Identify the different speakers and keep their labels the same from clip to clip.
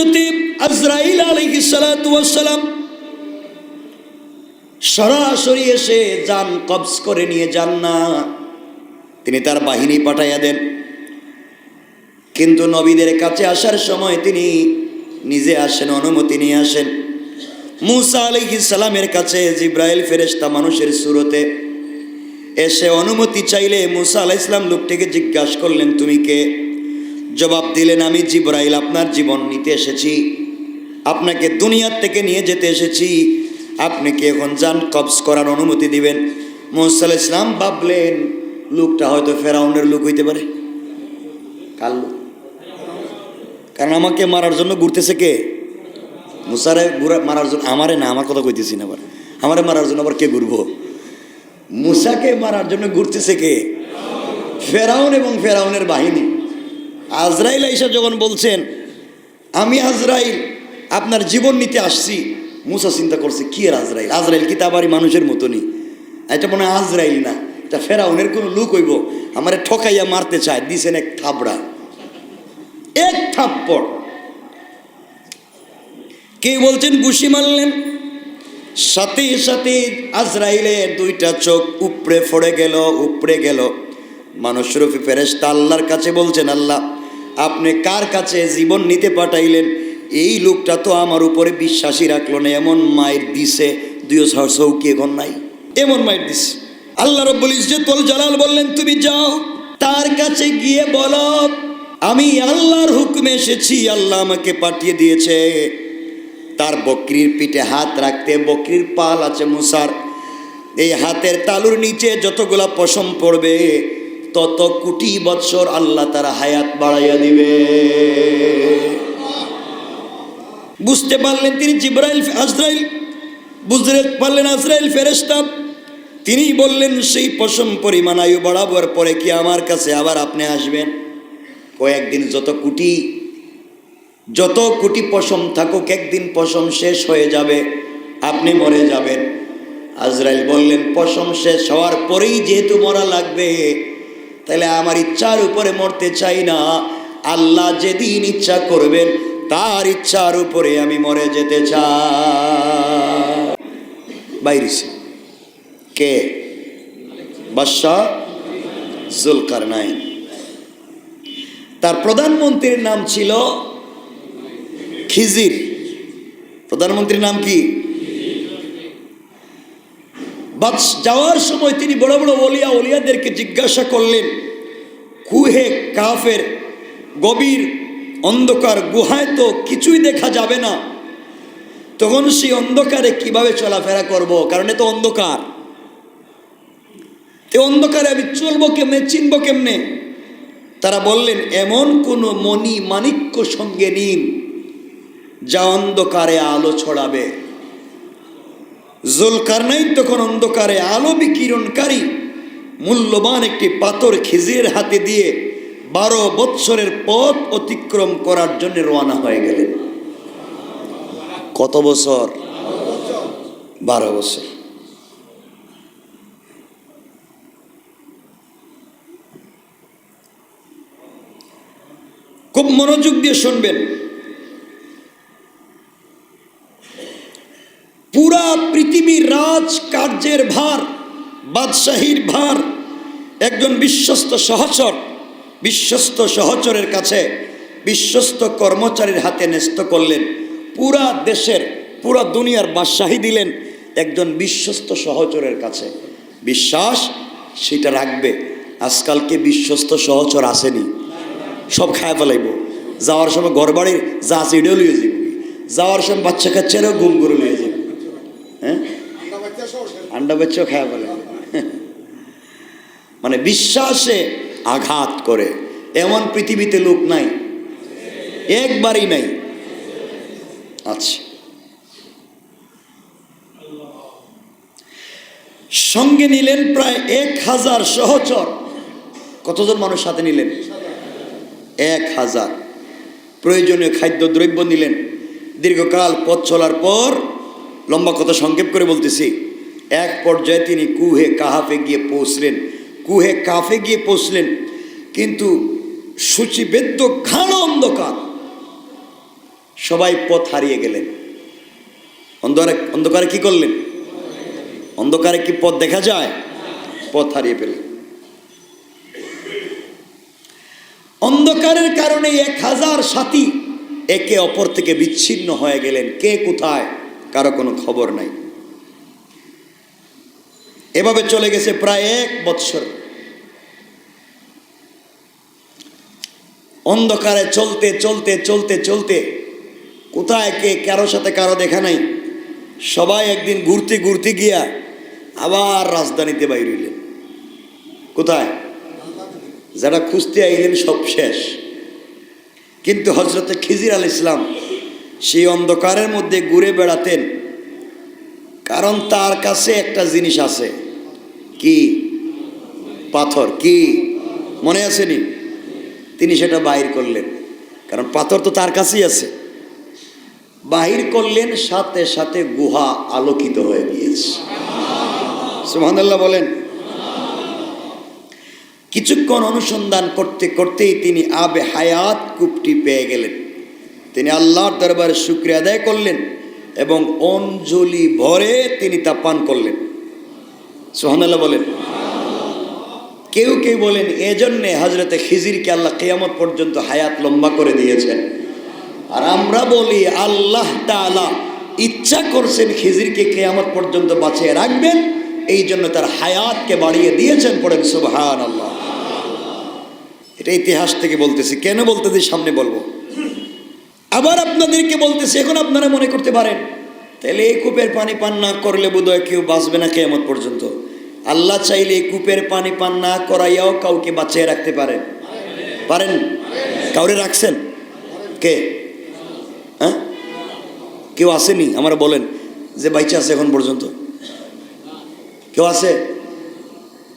Speaker 1: হজরতে আজরাইল আলহিসালাম সরাসরি এসে যান, কবজ করে নিয়ে যান না। তিনি তার বাহিনী পাঠাইয়া দেন। কিন্তু নবীদের কাছে আসার সময় তিনি নিজে আসেন, অনুমতি নিয়ে আসেন। মুসা আলাইহিস সালামের কাছে জিব্রাইল ফেরেশতা মানুষের সুরতে এসে অনুমতি চাইলে মুসা আলাহ ইসলাম লোকটিকে জিজ্ঞাসা করলেন, তুমি কে? জবাব দিলেন, আমি জিব্রাইল, আপনার জীবন নিতে এসেছি। আপনাকে দুনিয়ার থেকে নিয়ে যেতে এসেছি। আপনি কি এখন যান, কবজ করার অনুমতি দিবেন? মুসা আলাহ ইসলাম ভাবলেন, লোকটা হয়তো ফেরাউনের লোক হইতে পারে। কাল। কারণ আমাকে মারার জন্য ঘুরতেছে কে? মুসারে ঘুরা, মারার জন্য, আমারে না, আমার কথা কইতেছি না আবার। আমারে মারার জন্য আবার কে ঘুরবো? মুসাকে মারার জন্য ঘুরতেছে কে? ফেরাউন এবং ফেরাউনের বাহিনী। আজরাইল আইসা যখন বলছেন, আমি আজরাইল, আপনার জীবন নিতে আসছি। মুসা চিন্তা করছে, কি আর আজরাইল? আজরাইল কি তা মানুষের মতনই? এটা মনে হয় আজরাইল না। এটা ফেরাউনের কোনো লুক হইব। আমারে ঠকাইয়া মারতে চায়। দিছেন এক থাবড়া এক থাপ্পড়। কে বলছেন, ঘুষি মারলেন? সাথে সাথে আজরাইলের দুইটা চোখ উপড়ে ফড়ে গেল, উপড়ে গেল। মানুষ রফি ফেরেস্তা আল্লাহর কাছে বলছেন, আল্লাহ আপনি কার কাছে জীবন নিতে পাঠাইলেন? এই লোকটা তো আমার উপরে বিশ্বাসী রাখল না। এমন মায়ের দিছে, দুই সৌকি এখন নাই। এমন মায়ের দিছে। আল্লাহ রব্বুল ইজ্জতুল জালাল বললেন, তুমি যাও, তার কাছে গিয়ে বলো, আমি আল্লাহর হুকুমে এসেছি, আল্লাহ আমাকে পাঠিয়ে দিয়েছে। তার বকরির পিঠে হাত রাখতে, বকরির পাল আছে মুসার। এই হাতের তালুর নিচে যতগুলা পশম পড়বে তত কোটি বৎসর আল্লাহ তার হায়াত বাড়াইয়া দিবে। বুঝতে পারলেন তিনি জিব্রাইল, আজরাইল? বুঝতে পারলেন আজরাইল ফেরেস্তাব তিনি বললেন, সেই পশম পরিমাণ আয়ু বাড়াবার পরে কি আমার কাছে আবার আপনি আসবেন? কয়েকদিন যত কুটি, যত কোটি পশম থাকুক, একদিন পশম শেষ হয়ে যাবে, আপনি মরে যাবেন। আজরাইল বললেন, পশম শেষ হওয়ার পরেই যেহেতু মরা লাগবে তাহলে আমার ইচ্ছার উপরে মরতে চাই না। আল্লাহ যেদিন ইচ্ছা করবেন, তার ইচ্ছার উপরে আমি মরে যেতে চাই। বাইরিছে কে? বাদশাহ জুলকার নাইন তার প্রধানমন্ত্রীর নাম ছিল খিজির। প্রধানমন্ত্রীর নাম কি? যাওয়ার সময় তিনি বড় বড় ওলিয়া ওলিয়াদেরকে জিজ্ঞাসা করলেন, কুহে কাফের, গভীর অন্ধকার গুহায় তো কিছুই দেখা যাবে না। তখন সেই অন্ধকারে কীভাবে চলাফেরা করব? কারণ এ তো অন্ধকার। এ অন্ধকারে আমি চলবো কেমনে, চিনবো কেমনে? তারা বললেন, এমন কোনো মণি মাণিক্য সঙ্গে নিন, যা অন্ধকারে আলো ছড়াবে। জুলকারনাইন তখন অন্ধকারে আলো বিকিরণকারী, মূল্যবান একটি পাথর খিজিরের হাতে দিয়ে বারো বৎসরের পথ অতিক্রম করার জন্য রওনা হয়ে গেলেন। কত বছর? বারো বছর। খুব মনোযোগ দিয়ে শুনবেন পুরা পৃথিবীর রাজ কার্যের ভার, বাদশাহীর ভার, একজন বিশ্বস্ত সহচর, বিশ্বস্ত সহচরের কাছে বিশ্বস্ত কর্মচারীর হাতে ন্যস্ত করলেন, পুরা দেশের, পুরা দুনিয়ার বাদশাহী দিলেন একজন বিশ্বস্ত সহচরের কাছে। বিশ্বাস, সেটা রাখবে। আজকালকে বিশ্বস্ত সহচর আসেনি। সব খায় ফেলাইব। যাওয়ার সময় ঘর বাড়ির যা আছে যাওয়ার সময় বাচ্চা কাচ্চারাও ঘুম করে আন্ডা বাচ্চাও খায় ফেলে মানে বিশ্বাসে আঘাত করে। এমন পৃথিবীতে লোক নাই। একবারই নাই। আচ্ছা। সঙ্গে নিলেন প্রায় এক হাজার সহচর। কতজন মানুষ সাথে নিলেন? এক হাজার। প্রয়োজনীয় খাদ্য, দ্রব্য নিলেন। দীর্ঘকাল পথ চলার পর লম্বা কথা সংক্ষেপ করে বলতেছি। এক পর্যায়ে তিনি কুহে কাহাফে গিয়ে পৌঁছলেন, কুহে কাফে গিয়ে পৌঁছলেন। কিন্তু সূচিবেদ্য ঘাণ অন্ধকার। সবাই পথ হারিয়ে গেলেন। অন্ধকারে অন্ধকারে কি করলেন? অন্ধকারে কি পথ দেখা যায়? পথ হারিয়ে পেলেন অন্ধকারের কারণে এক হাজার সাথী একে অপর থেকে বিচ্ছিন্ন হয়ে গেলেন। কে কোথায়? কারও কোনো খবর নাই। এভাবে চলে গেছে প্রায় এক বৎসর। অন্ধকারে চলতে চলতে চলতে চলতে কোথায় কে কারও সাথে কারও দেখা নাই। সবাই একদিন ঘুরতে ঘুরতে গিয়া আবার রাজধানীতে বাইর হইলেন। কোথায়? যারা খুঁজতে আইলেন সব শেষ। কিন্তু হজরতে খিজির আল ইসলাম সেই অন্ধকারের মধ্যে ঘুরে বেড়াতেন। কারণ তার কাছে একটা জিনিস আছে। কি? পাথর। কি? মনে আছে আসেনি তিনি সেটা বাহির করলেন। কারণ পাথর তো তার কাছেই আছে। বাহির করলেন, সাথে সাথে গুহা আলোকিত হয়ে গিয়েছে। সুবহানাল্লাহ বলেন। কিছুক্ষণ অনুসন্ধান করতে করতেই তিনি আবে হায়াত কূপটি পেয়ে গেলেন। তিনি আল্লাহর দরবারে শুক্রিয়া আদায় করলেন। এবং অঞ্জলি ভরে তিনি তা পান করলেন। সোহানাল্লাহ বলেন। কেউ কেউ বলেন, এজন্যে হজরতে খিজিরকে আল্লাহ কেয়ামত পর্যন্ত হায়াত লম্বা করে দিয়েছেন। আর আমরা বলি, আল্লাহ তাআলা ইচ্ছা করছেন খিজিরকে কেয়ামত পর্যন্ত বাঁচিয়ে রাখবেন এই জন্য তার হায়াতকে বাড়িয়ে দিয়েছেন পড়েন সুবহান আল্লাহ এটা ইতিহাস থেকে বলতেছি। কেন বলতেছি? সামনে বলব। আবার আপনাদেরকে বলতেছি, এখন আপনারা মনে করতে পারেন, তাহলে এই কূপের পানি পান না করলে বোধহয় কেউ বাঁচবে না কেয়ামত পর্যন্ত। আল্লাহ চাইলে এই কূপের পানি পান না করাইয়াও কাউকে বাঁচিয়ে রাখতে পারেন। পারেন? কাউরে রাখছেন? কে? হ্যাঁ? কেউ আসেনি? আমরা বলেন যে বাইচে আছে এখন পর্যন্ত। কেউ আছে?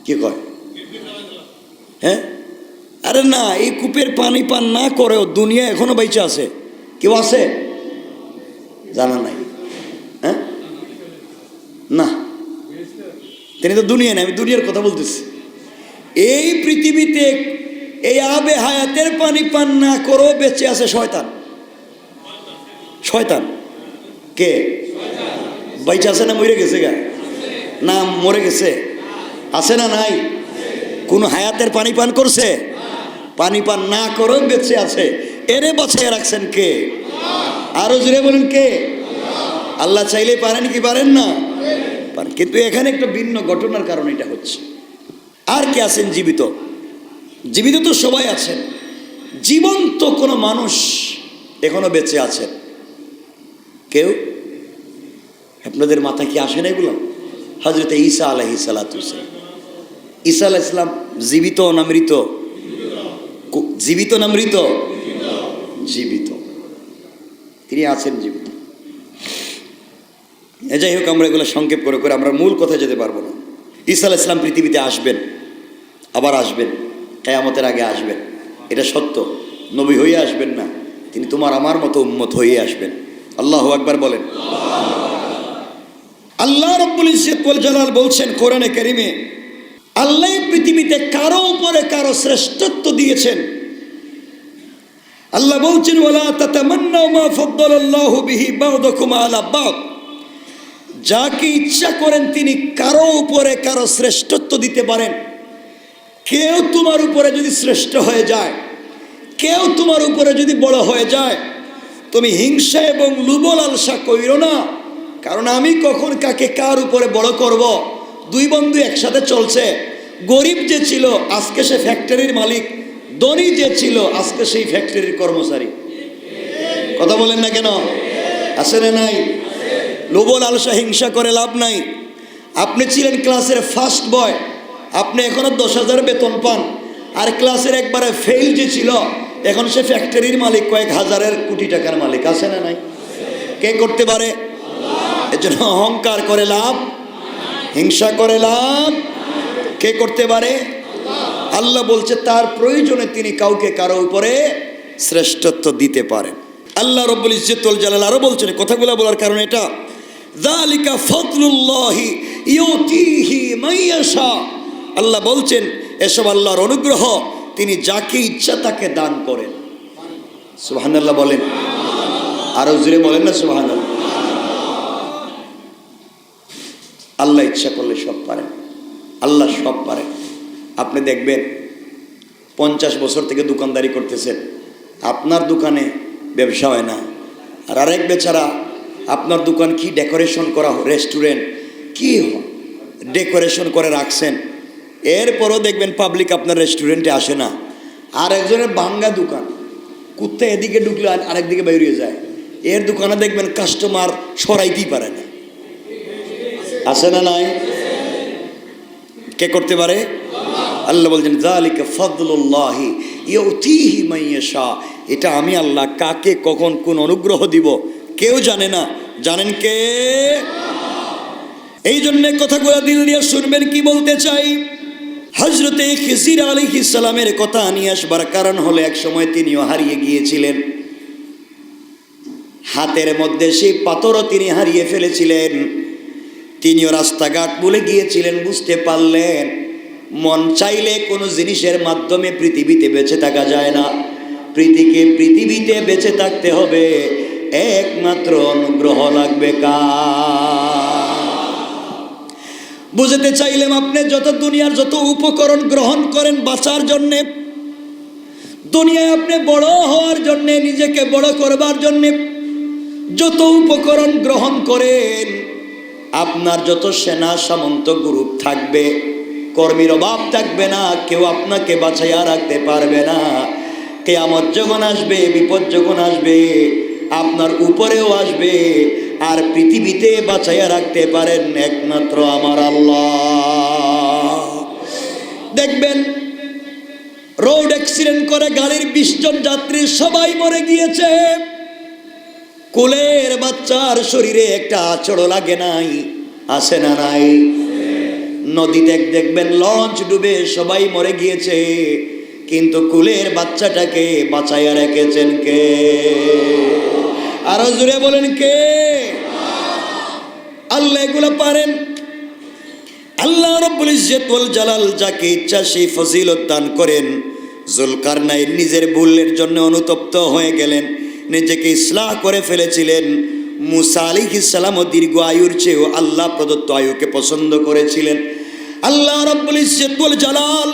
Speaker 1: কি কয়? হ্যাঁ? আরে না, এই কূপের পানি পান না করেও দুনিয়া এখনও বাইচে আছে। কেউ আছে? জানা নাই। হ্যাঁ? না। তিনি তো দুনিয়া নেই, আমি দুনিয়ার কথা বলতেছি। এই পৃথিবীতে এই আবে হায়াতের পানি পান না করেও বেঁচে আছে শয়তান। শয়তান। কে? বাইচে আছে না মরে গেছে গা? না, মরে গেছে। আছে না নাই? কোন হায়াতের পানি পান করছে? পানি পান না করেও বেঁচে আছে। এরে বাঁচিয়ে রাখছেন কে? আরও জুড়ে বলুন কে? আল্লাহ চাইলে পারেন কি পারেন না? পারেন। কিন্তু এখানে একটা ভিন্ন ঘটনার কারণে এটা হচ্ছে। আর কে আছেন জীবিত? জীবিত তো সবাই আছেন। জীবন্ত কোনো মানুষ এখনও বেঁচে আছেন। কেউ? আপনাদের মাথা কি আসে না এগুলো? হজরত ঈসা আলহি সালাতুসালাম ঈসা আলাহ ইসলাম জীবিত না মৃত? জীবিত না মৃত? জীবিত। তিনি আছেন জীবিত। যাই হোক, আমরা এগুলো সংক্ষেপ করে করে আমরা মূল কথা যেতে পারব না। ঈসা ইসলাম পৃথিবীতে আসবেন, আবার আসবেন, কেয়ামতের আগে আসবেন। এটা সত্য। নবী হয়ে আসবেন না, তিনি তোমার আমার মতো উম্মত হয়ে আসবেন। আল্লাহ একবার বলেন। আল্লাহ রব্বুল ওয়াল জালাল বলছেন কোরআনে কারিমে, আল্লাহ পৃথিবীতে কারও উপরে কারও শ্রেষ্ঠত্ব দিয়েছেন। আল্লাহ বলছেন, ওয়ালা তাতামান্নাউ মা ফাদ্দালাল্লাহু বিহি বা'দাকুম আলা যাকে ইচ্ছা করেন তিনি কারও উপরে কারও শ্রেষ্ঠত্ব দিতে পারেন। কেউ তোমার উপরে যদি শ্রেষ্ঠ হয়ে যায়, কেউ তোমার উপরে যদি বড় হয়ে যায়, তুমি হিংসা এবং লুবল আলসা কইরো না, কারণ আমি কখন কাকে কার উপরে বড় করব? দুই বন্ধু একসাথে চলছে। গরিব যে ছিল, আজকে সে ফ্যাক্টরির মালিক। ধনী যে ছিল, আজকে সেই ফ্যাক্টরির কর্মচারী। কথা বলেন না কেন? আছে না নাই? লোবল আলসা হিংসা করে লাভ নাই। আপনি ছিলেন ক্লাসের ফার্স্ট বয় আপনি এখনও দশ হাজার বেতন পান। আর ক্লাসের একবারে ফেল যে ছিল, এখন সে ফ্যাক্টরির মালিক কয়েক হাজারের কোটি টাকার মালিক। আছে না নাই? কে করতে পারে? এজন্য অহংকার করে লাভ। হিংসা করে লাভ। কে করতে পারে? আল্লাহ বলছে, তার প্রয়োজনে তিনি কাউকে কারও উপরে শ্রেষ্ঠত্ব দিতে পারেন। আল্লাহ রব্বুল ইজ্জতুল জালাল আরও বলছেন কথাগুলো বলার কারণ এটা। যালিকা ফদলুল্লাহি ইউতিহি মাইয়াশা আল্লাহ বলছেন, এসব আল্লাহর অনুগ্রহ, তিনি যাকে ইচ্ছা তাকে দান করেন। সুবহানাল্লাহ বলেন। আরও জুড়ে বলেন না সুবাহ আল্লাহ ইচ্ছা করলে সব পারেন। আল্লাহ সব পারে আপনি দেখবেন পঞ্চাশ বছর থেকে দোকানদারি করতেছেন। আপনার দোকানে ব্যবসা হয় না। আর আরেক বেচারা, আপনার দোকান কি ডেকোরেশন করা রেস্টুরেন্ট কি ডেকোরেশন করে রাখছেন? এরপরও দেখবেন পাবলিক আপনার রেস্টুরেন্টে আসে না। আর একজনের ভাঙ্গা দোকান, কুত্তা এদিকে ঢুকলে আর আরেকদিকে বেরিয়ে যায়। এর দোকানে দেখবেন কাস্টমার সরাইতেই পারে না। আসে না নাই? কে করতে পারে? আল্লাহ বলছেন জালিকা ফদলুল্লাহি ইউতিহি মাইয়াশা এটা আমি আল্লাহ কাকে কখন কোন অনুগ্রহ দিব, কেউ জানে না। জানেন কে? এই জন্য কথাগুলো দিল দিয়ে শুনবেন কি বলতে চাই। হজরতে খিসির আলী সালামের কথা নিয়ে আসবার কারণ হলো, এক সময় তিনিও হারিয়ে গিয়েছিলেন। হাতের মধ্যে সেই পাথরও তিনি হারিয়ে ফেলেছিলেন। তিনিও রাস্তাঘাট বলে গিয়েছিলেন, বুঝতে পারলেন। মন চাইলে কোনো জিনিসের মাধ্যমে পৃথিবীতে বেঁচে থাকা যায় না। পৃথিবীকে পৃথিবীতে বেঁচে থাকতে হবে। একমাত্র অনুগ্রহ লাগবে বুঝতে চাইলাম আপনি যত দুনিয়ার যত উপকরণ গ্রহণ করেন বাঁচার জন্যে, দুনিয়ায় আপনি বড় হওয়ার জন্যে, নিজেকে বড় করবার জন্যে যত উপকরণ গ্রহণ করেন, আপনার যত সেনা সামন্ত গ্রুপ থাকবে। কর্মীর অভাব থাকবে না, কেউ আপনাকে বাঁচাইয়া রাখতে পারবে না। কেয়ামত যখন আসবে, বিপদ যখন আসবে, আপনার উপরেও আসবে, আর পৃথিবীতে বাঁচাইয়া রাখতে পারেন একমাত্র আমার আল্লাহ। দেখবেন, রোড অ্যাক্সিডেন্ট করে গাড়ির বিশ জন যাত্রী, সবাই মরে গিয়েছে। কোলের বাচ্চার শরীরে একটা আচড় লাগে নাই, আসে না নাই। নদীতে দেখবেন, লঞ্চ ডুবে সবাই মরে গিয়েছে। কিন্তু কুলের বাচ্চাটাকে বাঁচাইয়া রেখেছেন কে? আরও জুড়ে বলেন কে? আল্লাহ এগুলো পারেন। আল্লাহ রব্বুল ইজ্জত ওয়াল জালাল যাকে ইচ্ছা সেই ফজিলত দান করেন। জুলকারনাইন নিজের ভুলের জন্য অনুতপ্ত হয়ে গেলেন, নিজেকে ইসলাহ করে ফেলেছিলেন। মুসা আলী ও দীর্ঘ আয়ুর চেয়েও আল্লাহ প্রদত্ত আয়ুকে পছন্দ করেছিলেন। আল্লাহ রব্বুল ইজ্জত ওয়াল জালাল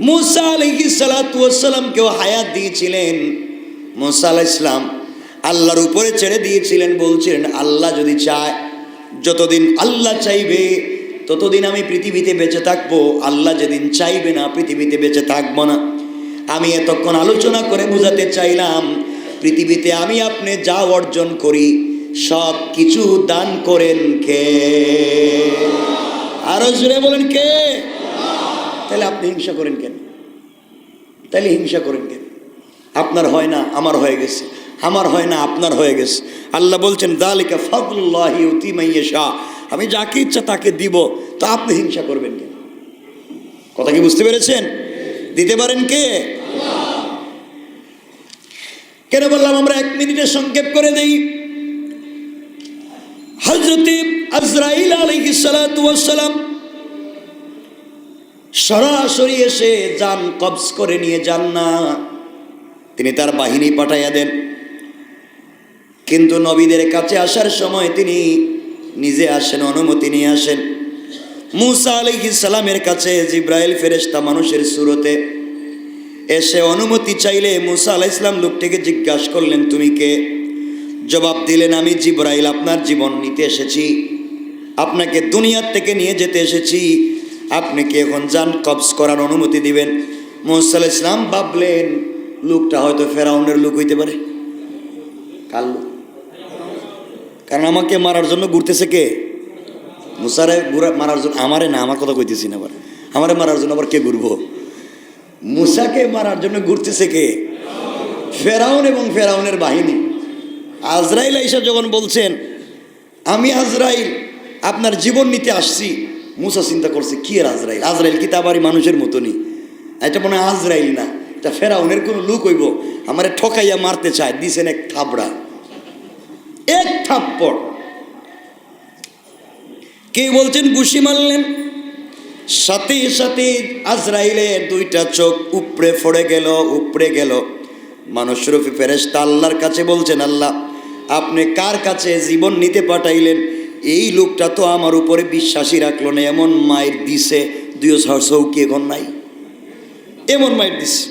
Speaker 1: মুসা আলহি সালাতামকেও হায়াত দিয়েছিলেন। মুসা আলাহ ইসলাম আল্লাহর উপরে ছেড়ে দিয়েছিলেন, বলছিলেন, আল্লাহ যদি চায়, যতদিন আল্লাহ চাইবে, ততদিন আমি পৃথিবীতে বেঁচে থাকব। আল্লাহ যেদিন চাইবে না, পৃথিবীতে বেঁচে থাকব না। আমি এতক্ষণ আলোচনা করে বোঝাতে চাইলাম পৃথিবীতে আমি আপনি যা অর্জন করি, সব কিছু দান করেন কে? আরও জুড়ে বলেন কে? তাহলে আপনি হিংসা করেন কেন? তাহলে হিংসা করেন কেন? আপনার হয় না, আমার হয়ে গেছে। আমার হয় না, আপনার হয়ে গেছে। আল্লাহ বলছেন, দালিকা ফদুল্লাহি উতিমাইয়া শাহ আমি যাকে ইচ্ছা তাকে দিব, তা আপনি হিংসা করবেন কেন? কথা কি বুঝতে পেরেছেন? দিতে পারেন কে? কেন বললাম, আমরা এক মিনিটে সংক্ষেপ করে দেই। হজরতে আজরাইল ওয়াস সালাম সরাসরি এসে যান, কবজ করে নিয়ে যান না। তিনি তার বাহিনী পাঠাইয়া দেন। কিন্তু নবীদের কাছে আসার সময় তিনি নিজে আসেন, অনুমতি নিয়ে আসেন। মুসা আলাইহিস সালামের কাছে জিব্রাইল ফেরেস্তা মানুষের সুরতে এসে অনুমতি চাইলে মুসা আলাহ ইসলাম লোকটিকে জিজ্ঞাসা করলেন, তুমি কে? জবাব দিলেন, আমি জিব্রাইল, আপনার জীবন নিতে এসেছি। আপনাকে দুনিয়ার থেকে নিয়ে যেতে এসেছি। আপনি কি এখন যান, কবজ করার অনুমতি দিবেন? মোসাল ইসলাম ভাবলেন, লোকটা হয়তো ফেরাউনের লোক হইতে পারে। কাল। কারণ আমাকে মারার জন্য ঘুরতেছে কে? মুসারে মারার জন্য আমারে না, আমার কথা কইতেছি না আবার। আমারে মারার জন্য আবার কে ঘুরবো? মুসাকে মারার জন্য ঘুরতেছে কে? ফেরাউন এবং ফেরাউনের বাহিনী। আজরাইল আইসা যখন বলছেন, আমি আজরাইল, আপনার জীবন নিতে আসছি। মুসা চিন্তা করছে, কি এর আজরাইল? আজরাইল কি তা বাড়ি মানুষের মতনই? এটা মনে হয় আজরাইল না, এটা ফেরাউনের কোনো লুক হইব। আমার ঠকাইয়া মারতে চায়, দিছেন এক থাবড়া এক থাপ্পড়। কে বলছেন ঘুষি মারলেন? সাথে সাথে আজরাইলের দুইটা চোখ উপড়ে পড়ে গেল, উপড়ে গেল। মানুষ রূপী ফেরেশতা আল্লাহর কাছে বলছেন, আল্লাহ, আপনি কার কাছে জীবন নিতে পাঠাইলেন? এই লোকটা তো আমার উপরে বিশ্বাসী রাখল না। এমন মায়ের দিছে, দুই চৌকি এখন নাই। এমন মায়ের দিছে।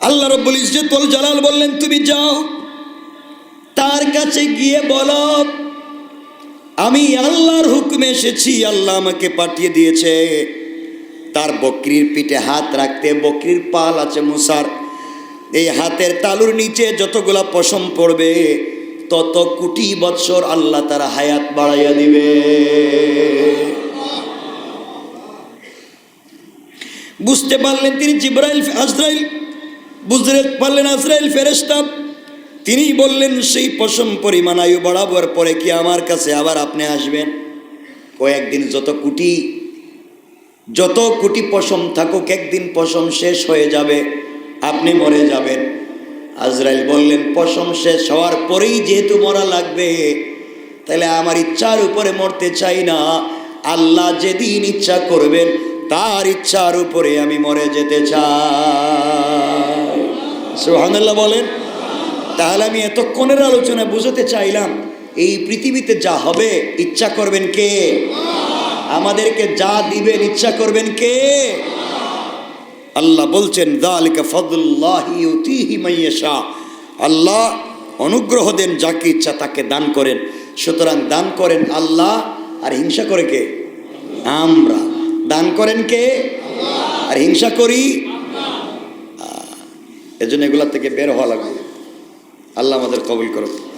Speaker 1: আল্লাহ রব্বুল ইজ্জতুল জালাল বললেন, তুমি যাও, তার কাছে গিয়ে বলো আমি আল্লাহর হুকুমে এসেছি, আল্লাহ আমাকে পাঠিয়ে দিয়েছে। তার বকরির পিঠে হাত রাখতে, বকরির পাল আছে মুসার। এই হাতের তালুর নিচে যতগুলা পশম পড়বে, তত কোটি বৎসর আল্লাহ তারা হায়াত বাড়াইয়া দিবে। বুঝতে পারলেন তিনি জিব্রাইল, আজরাইল, বুঝতে পারলেন আজরাইল ফেরেস্তা তিনি বললেন, সেই পশম পরিমাণ আয়ু বাড়াবার পরে কি আমার কাছে আবার আপনি আসবেন? কয়েকদিন যত কুটি যত কুটি পশম থাকুক, একদিন পশম শেষ হয়ে যাবে, আপনি মরে যাবেন। আজরাইল বললেন, পশম শেষ হওয়ার পরেই যেহেতু মরা লাগবে, তাহলে আমার ইচ্ছার উপরে মরতে চাই না। আল্লাহ যেদিন ইচ্ছা করবেন, তার ইচ্ছার উপরে আমি মরে যেতে চাই। সুহানাল্লাহ বলেন। তাহলে আমি এতক্ষণের আলোচনা বুঝতে চাইলাম, এই পৃথিবীতে যা হবে, ইচ্ছা করবেন কে? আমাদেরকে যা দিবেন, ইচ্ছা করবেন কে? আল্লাহ বলছেন আল্লাহ অনুগ্রহ দেন, যাকে ইচ্ছা তাকে দান করেন। সুতরাং দান করেন আল্লাহ, আর হিংসা করে কে? আমরা। দান করেন কে? আর হিংসা করি? এজন্য এগুলা থেকে বের হওয়া লাগবে। আল্লাহ আমাদের কবুল করুক।